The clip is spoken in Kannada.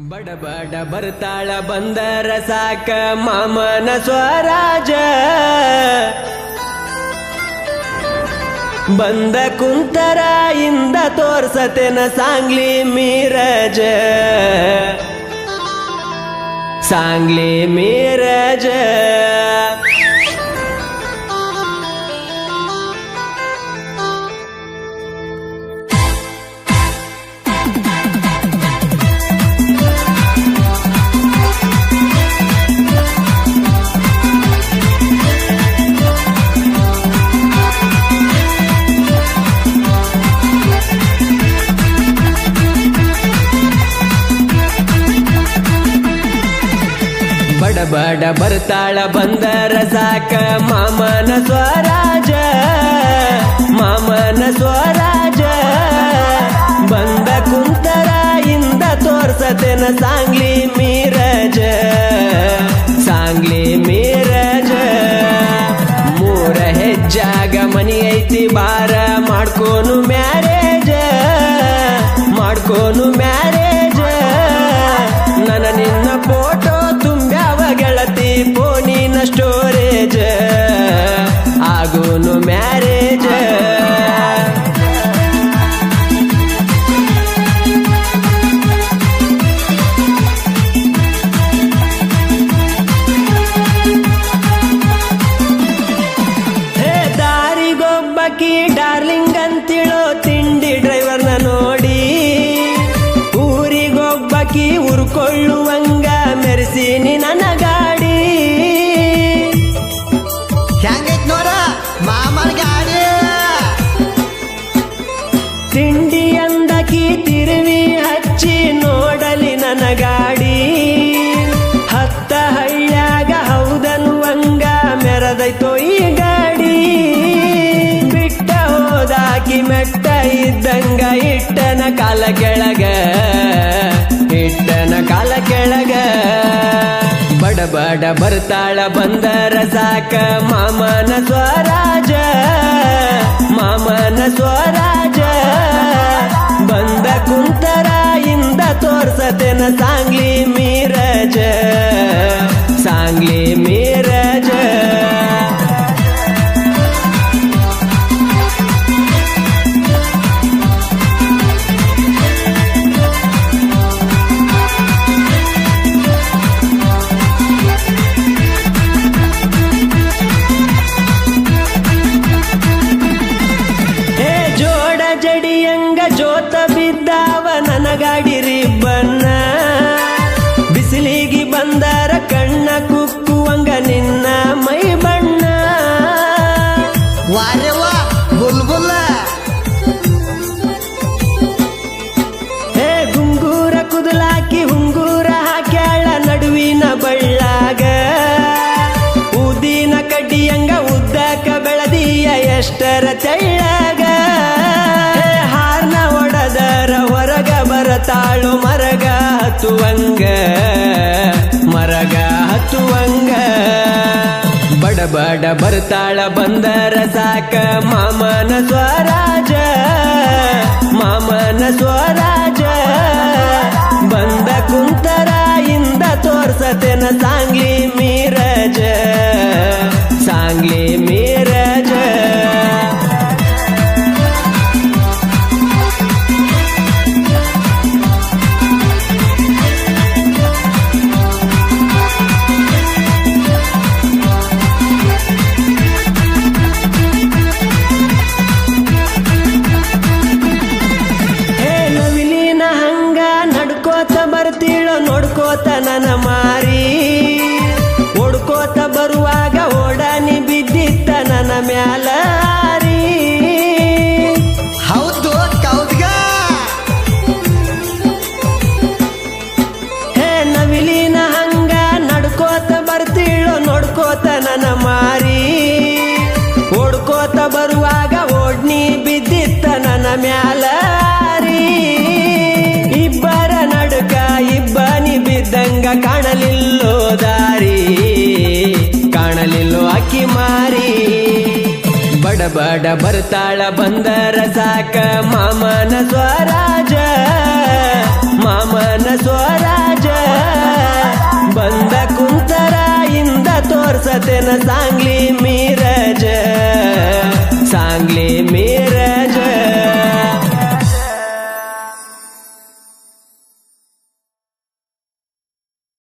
ಬಡ ಬಡ ಬರ್ತಾಳ ಬಂದರ ಸಾಕ ಮಾಮನ ಸ್ವರಾಜ. ಬಂದ ಕುಂತರ ಇಂದ ತೋರ್ಸತೆನ ಸಾಂಗ್ಲಿ ಮೀರಜ. ಸಾಂಗ್ಲಿ ಮೀರಜ. ಬಡ ಬಡ ಬರ್ತಾಳ ಬಂದರ ಸಾಕ ಮಾಮನ ಸ್ವರಾಜ ಮಾಮನ ಸ್ವರಾಜ. ಬಂದ ಕುಂತರ ಇಂದ ತೋರ್ಸತೆನ ಸಾಂಗ್ಲಿ ಮೀರಜ ಸಾಂಗ್ಲಿ ಮೀರಜ. ಮೂರ ಹೆಜ್ಜಾಗ ಮನಿ ಐತಿ ಬಾರ की डार्लिंग। ಮೆಟ್ಟ ಇದ್ದಂಗ ಇಟ್ಟನ ಕಾಲ ಕೆಳಗ, ಇಟ್ಟನ ಕಾಲ ಕೆಳಗ. ಬಡ ಬಡ ಬರ್ತಾಳ ಬಂದರ ಸಾಕ ಮಾಮನ ಸ್ವರಾಜ ಮಾಮನ ಸ್ವರಾಜ. ಬಂದ ಕುಂತರ ಇಂದ ತೋರ್ಸತೆನ ಸಾಂಗ್ಲಿ ಮೀರಜ ಸಾಂಗ್ಲಿ ಮೀರಜ ಜೋತ ಬಿದ್ದಾವ ನನಗಾಡಿರಿ ಬನ್ನ ಬಿಸಿಲಿಗೆ ಬಂದಾರ ಕಣ್ಣ ಕುಕ್ಕುವಂಗ ನಿನ್ನ ಮೈ ಬಣ್ಣ. ವಾರೆವ್ವ ಬುಲ್ಬುಲ್ಲ ಹೇ ಗುಂಗೂರ ಕುದಲಾಕಿ ಹುಂಗೂರ ಹಾಕ್ಯಾಳ ನಡುವಿನ ಬಳ್ಳಾಗ. ಉದಿನ ಕಡ್ಡಿಯಂಗ ಉದ್ದಕ ಬೆಳದಿಯ ಎಷ್ಟರ ತೆಳ್ಳಗ ಬರತಾಳು ಮರಗ ಹತ್ತುವಂಗ ಮರಗ ಹತ್ತುವಂಗ. ಬಡಬಡ ಬಡ ಬರ್ತಾಳ ಬಂದರ ಸಾಕ ಮಾಮನ ಸ್ವರಾಜ ಮಾಮನ ಸ್ವರಾಜ. ಬಂದ ಕುಂತರ ಇಂದ ತೋರ್ಸತೆನ ಸಾಂಗ್ಲಿ ನನ್ನ ಮಾಡಬೇಡ ಬರ್ತಾಳ ಬಂದರ ಸಾಕ ಮಾಮನ ಸ್ವರಾಜ ಮಾಮನ ಸ್ವರಾಜ. ಬಂದ ಕುಂತರ ಇಂದ ತೋರ್ಸತೆನ ಸಾಂಗ್ಲಿ ಮೀರಜ.